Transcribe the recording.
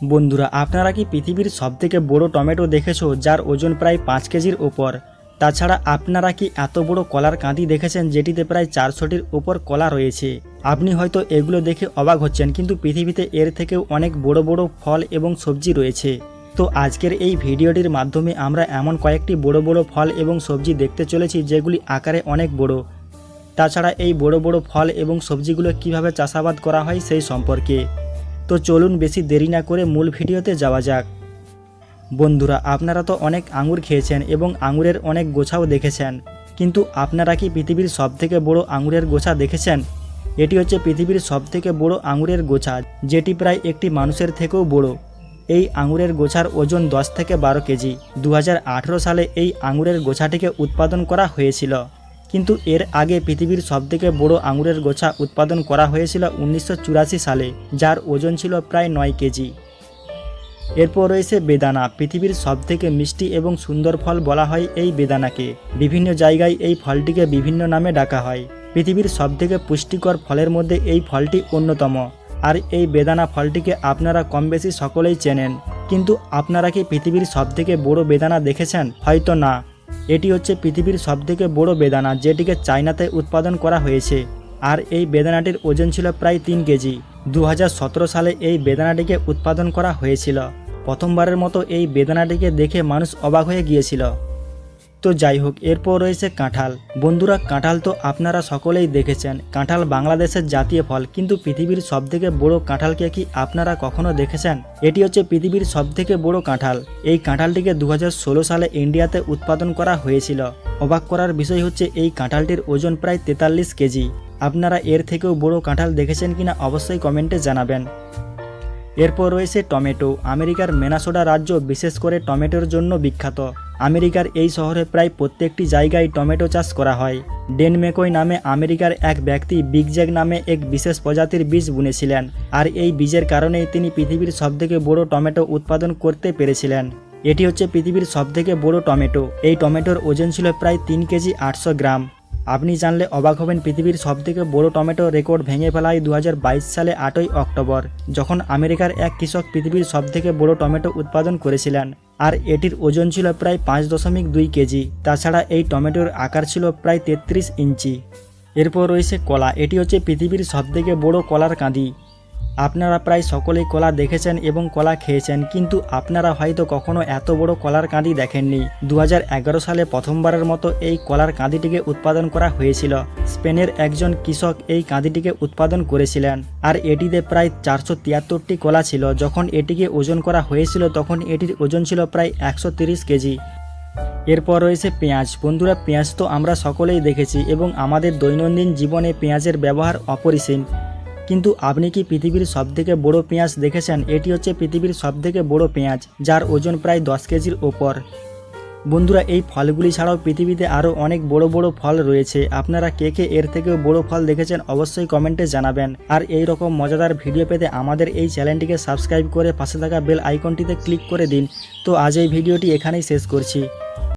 বন্ধুরা, আপনারা কি পৃথিবীর সবথেকে বড় টমেটো দেখেছ, যার ওজন প্রায় পাঁচ কেজির ওপর? তাছাড়া আপনারা কি এত বড় কলার কাঁদি দেখেছেন, যেটিতে প্রায় চারশোটির ওপর কলা রয়েছে? আপনি হয়তো এগুলো দেখে অবাক হচ্ছেন, কিন্তু পৃথিবীতে এর থেকেও অনেক বড় বড় ফল এবং সবজি রয়েছে। তো আজকের এই ভিডিওটির মাধ্যমে আমরা এমন কয়েকটি বড় বড় ফল এবং সবজি দেখতে চলেছি, যেগুলি আকারে অনেক বড়। তাছাড়া এই বড় বড় ফল এবং সবজিগুলো কীভাবে চাষাবাদ করা হয় সেই সম্পর্কে। তো চলুন বেশি দেরি না করে মূল ভিডিওতে যাওয়া যাক। বন্ধুরা, আপনারা তো অনেক আঙুর খেয়েছেন এবং আঙুরের অনেক গোছাও দেখেছেন। কিন্তু আপনারা কি পৃথিবীর সবথেকে বড় আঙুরের গোছা দেখেছেন? এটি হচ্ছে পৃথিবীর সবথেকে বড় আঙুরের গোছা, যেটি প্রায় একটি মানুষের থেকেও বড়। এই আঙুরের গোছার ওজন দশ থেকে বারো কেজি। দু হাজার আঠেরো সালে এই আঙুরের গোছাটিকে উৎপাদন করা হয়েছিল। কিন্তু এর আগে পৃথিবীর সবথেকে বড় আঙুরের গোছা উৎপাদন করা হয়েছিল উনিশশো চুরাশি সালে, যার ওজন ছিল প্রায় নয় কেজি। এরপর রয়েছে বেদানা। পৃথিবীর সবথেকে মিষ্টি এবং সুন্দর ফল বলা হয় এই বেদানাকে। বিভিন্ন জায়গায় এই ফলটিকে বিভিন্ন নামে ডাকা হয়। পৃথিবীর সবথেকে পুষ্টিকর ফলের মধ্যে এই ফলটি অন্যতম। আর এই বেদানা ফলটিকে আপনারা কম বেশি সকলেই চেনেন। কিন্তু আপনারা কি পৃথিবীর সবথেকে বড় বেদানা দেখেছেন? হয়তো না। এটি হচ্ছে পৃথিবীর সবথেকে বড় বেদানা যেটিকে চায়নাতে উৎপাদন করা হয়েছে। আর এই বেদানাটির ওজন ছিল প্রায় তিন কেজি। দু হাজার সতেরো সালে এই বেদানাটিকে উৎপাদন করা হয়েছিল। প্রথমবারের মতো এই বেদানাটিকে দেখে মানুষ অবাক হয়ে গিয়েছিল। তো যাই হোক, এরপর রয়েছে কাঁঠাল। বন্ধুরা, কাঁঠাল তো আপনারা সকলেই দেখেছেন। কাঁঠাল বাংলাদেশের জাতীয় ফল, কিন্তু পৃথিবীর সবথেকে বড় কাঁঠালকে কি আপনারা কখনো দেখেছেন? এটি হচ্ছে পৃথিবীর সবথেকে বড় কাঁঠাল। এই কাঁঠালটিকে দু হাজার ষোলো সালে ইন্ডিয়াতে উৎপাদন করা হয়েছিল। অবাক করার বিষয় হচ্ছে, এই কাঁঠালটির ওজন প্রায় তেতাল্লিশ কেজি। আপনারা এর থেকেও বড় কাঁঠাল দেখেছেন কিনা অবশ্যই কমেন্টে জানাবেন। এরপর রয়েছে টমেটো। আমেরিকার মেনাসোডা রাজ্য বিশেষ করে টমেটোর জন্য বিখ্যাত। আমেরিকার এই শহরে প্রায় প্রত্যেকটি জায়গায় টমেটো চাষ করা হয়। ডেন মেকই নামে আমেরিকার এক ব্যক্তি বিগ জ্যাক নামে এক বিশেষ প্রজাতির বীজ বুনেছিলেন। আর এই বীজের কারণেই তিনি পৃথিবীর সবথেকে বড় টমেটো উৎপাদন করতে পেরেছিলেন। এটি হচ্ছে পৃথিবীর সবথেকে বড় টমেটো। এই টমেটোর ওজন ছিল প্রায় তিন কেজি আটশো গ্রাম। আপনি জানলে অবাক হবেন পৃথিবীর সবথেকে বড় টমেটো রেকর্ড ভেঙে ফেলায় দু হাজার বাইশ সালে আটই অক্টোবর, যখন আমেরিকার এক কৃষক পৃথিবীর সবথেকে বড় টমেটো উৎপাদন করেছিলেন। আর এটির ওজন ছিল প্রায় পাঁচ দশমিক দুই কেজি। তাছাড়া এই টমেটোর আকার ছিল প্রায় তেত্রিশ ইঞ্চি। এরপর রয়েছে কলা। এটি হচ্ছে পৃথিবীর সবথেকে বড় কলার কাঁদি। আপনারা প্রায় সকলেই কলা দেখেছেন এবং কলা খেয়েছেন, কিন্তু আপনারা হয়তো কখনো এত বড় কলার কাঁদি দেখেননি। দু হাজার এগারো সালে প্রথমবারের মতো এই কলার কাঁদিটিকে উৎপাদন করা হয়েছিল। স্পেনের একজন কৃষক এই কাঁদিটিকে উৎপাদন করেছিলেন। আর এটিতে প্রায় চারশো তিয়াত্তরটি কলা ছিল। যখন এটিকে ওজন করা হয়েছিল, তখন এটির ওজন ছিল প্রায় একশো কেজি। এরপর রয়েছে পেঁয়াজ। বন্ধুরা, পেঁয়াজ তো আমরা সকলেই দেখেছি এবং আমাদের দৈনন্দিন জীবনে পেঁয়াজের ব্যবহার অপরিসীম। কিন্তু আপনি কি পৃথিবীর সবথেকে বড় পেঁয়াজ দেখেছেন? এটি হচ্ছে পৃথিবীর সবথেকে বড় পেঁয়াজ, যার ওজন প্রায় দশ কেজির ওপর। বন্ধুরা, এই ফলগুলি ছাড়াও পৃথিবীতে আরও অনেক বড় বড় ফল রয়েছে। আপনারা কে কে এর থেকেও বড় ফল দেখেছেন অবশ্যই কমেন্টে জানাবেন। আর এই রকম মজাদার ভিডিও পেতে আমাদের এই চ্যানেলটিকে সাবস্ক্রাইব করে পাশে থাকা বেল আইকনটিতে ক্লিক করে দিন। তো আজ এই ভিডিওটি এখানেই শেষ করছি।